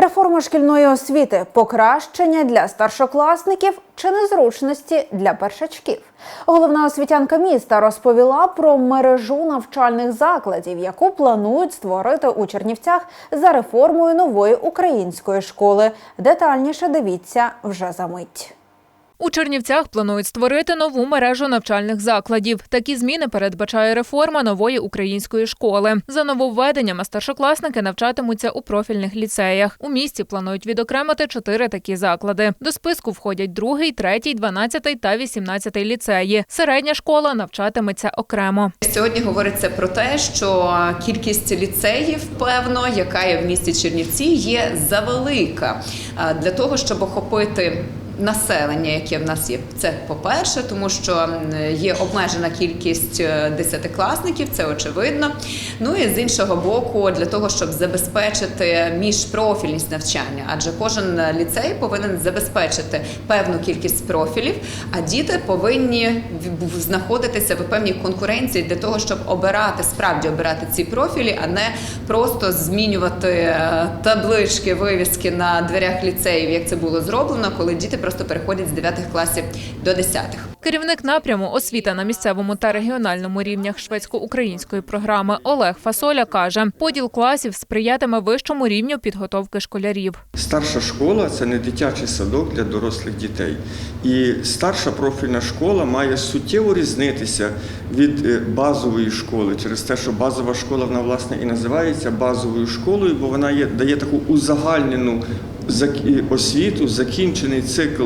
Реформа шкільної освіти, покращення для старшокласників чи незручності для першачків. Головна освітянка міста розповіла про мережу навчальних закладів, яку планують створити у Чернівцях за реформою нової української школи. Детальніше дивіться вже за мить. У Чернівцях планують створити нову мережу навчальних закладів. Такі зміни передбачає реформа нової української школи. За нововведеннями старшокласники навчатимуться у профільних ліцеях. У місті планують відокремити чотири такі заклади. До списку входять другий, третій, дванадцятий та вісімнадцятий ліцеї. Середня школа навчатиметься окремо. Сьогодні говориться про те, що кількість ліцеїв, певно, яка є в місті Чернівці, є завелика для того, щоб охопити. Населення, яке в нас є, це по-перше, тому що є обмежена кількість е, десятикласників, це очевидно. Ну і з іншого боку, для того, щоб забезпечити міжпрофільність навчання, адже кожен ліцей повинен забезпечити певну кількість профілів, а діти повинні знаходитися в певній конкуренції для того, щоб обирати справді обирати ці профілі, а не просто змінювати е, таблички, вивіски на дверях ліцеїв, як це було зроблено, коли діти просто переходять з 9 класів до 10. Керівник напряму освіта на місцевому та регіональному рівнях шведсько-української програми Олег Фасоля каже, поділ класів сприятиме вищому рівню підготовки школярів. Старша школа це не дитячий садок для дорослих дітей. І старша профільна школа має суттєво різнитися від е, базової школи через те, що базова школа вона власне і називається базовою школою, бо вона є, дає таку узагальнену освіту, закінчений цикл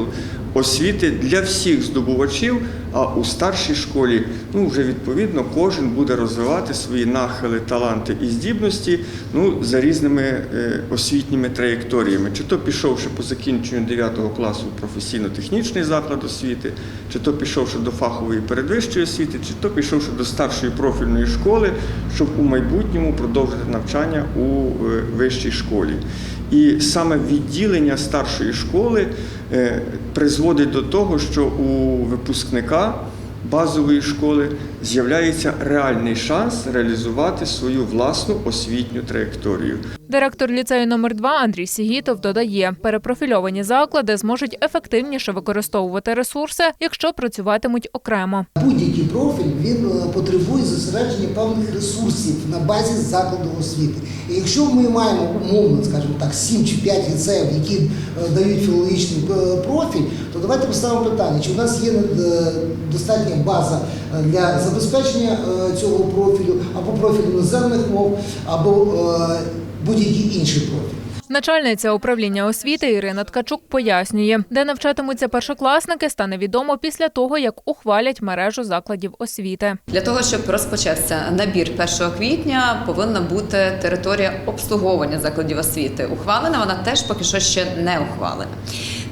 освіти для всіх здобувачів. А у старшій школі, ну вже відповідно, кожен буде розвивати свої нахили, таланти і здібності ну, за різними е, освітніми траєкторіями. Чи то пішовши по закінченню 9 класу професійно-технічний заклад освіти, чи то пішовши до фахової передвищої освіти, чи то пішовши до старшої профільної школи, щоб у майбутньому продовжити навчання у е, вищій школі. І саме відділення старшої школи е, призводить до того, що у випускника базової школи з'являється реальний шанс реалізувати свою власну освітню траєкторію. Директор ліцею номер 2 Андрій Сігітов додає, перепрофільовані заклади зможуть ефективніше використовувати ресурси, якщо працюватимуть окремо. Будь-який профіль він е, потребує зосередження певних ресурсів на базі закладу освіти. І якщо ми маємо умовно, скажімо так, 7 чи 5 ліцеїв, які е, дають філологічний е, профіль, то давайте поставимо питання, чи в нас є е, достатня база е, для забезпечення е, цього профілю або профілю іноземних мов, або е, будь-який інший профіль. Начальниця управління освіти Ірина Ткачук пояснює, де навчатимуться першокласники, стане відомо після того, як ухвалять мережу закладів освіти. Для того, щоб розпочався набір 1 квітня, повинна бути територія обслуговування закладів освіти. Ухвалена вона теж поки що ще не ухвалена.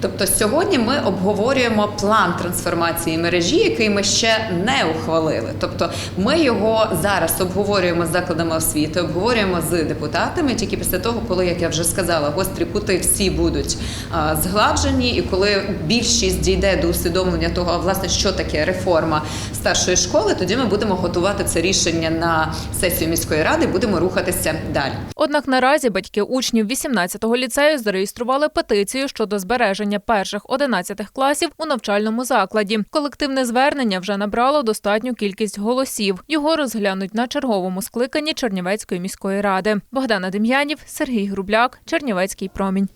Тобто сьогодні ми обговорюємо план трансформації мережі, який ми ще не ухвалили. Тобто ми його зараз обговорюємо з закладами освіти, обговорюємо з депутатами тільки після того, коли, як я вже сказала, гострі кути всі будуть а, згладжені, і коли більшість дійде до усвідомлення того, а, власне, що таке реформа старшої школи, тоді ми будемо готувати це рішення на сесію міської ради, будемо рухатися далі. Однак наразі батьки учнів 18-го ліцею зареєстрували петицію щодо збереження перших 11 класів у навчальному закладі. Колективне звернення вже набрало достатню кількість голосів. Його розглянуть на черговому скликанні Чернівецької міської ради. Богдана Дем'янів, Сергій Грубляк, Чернівецький промінь.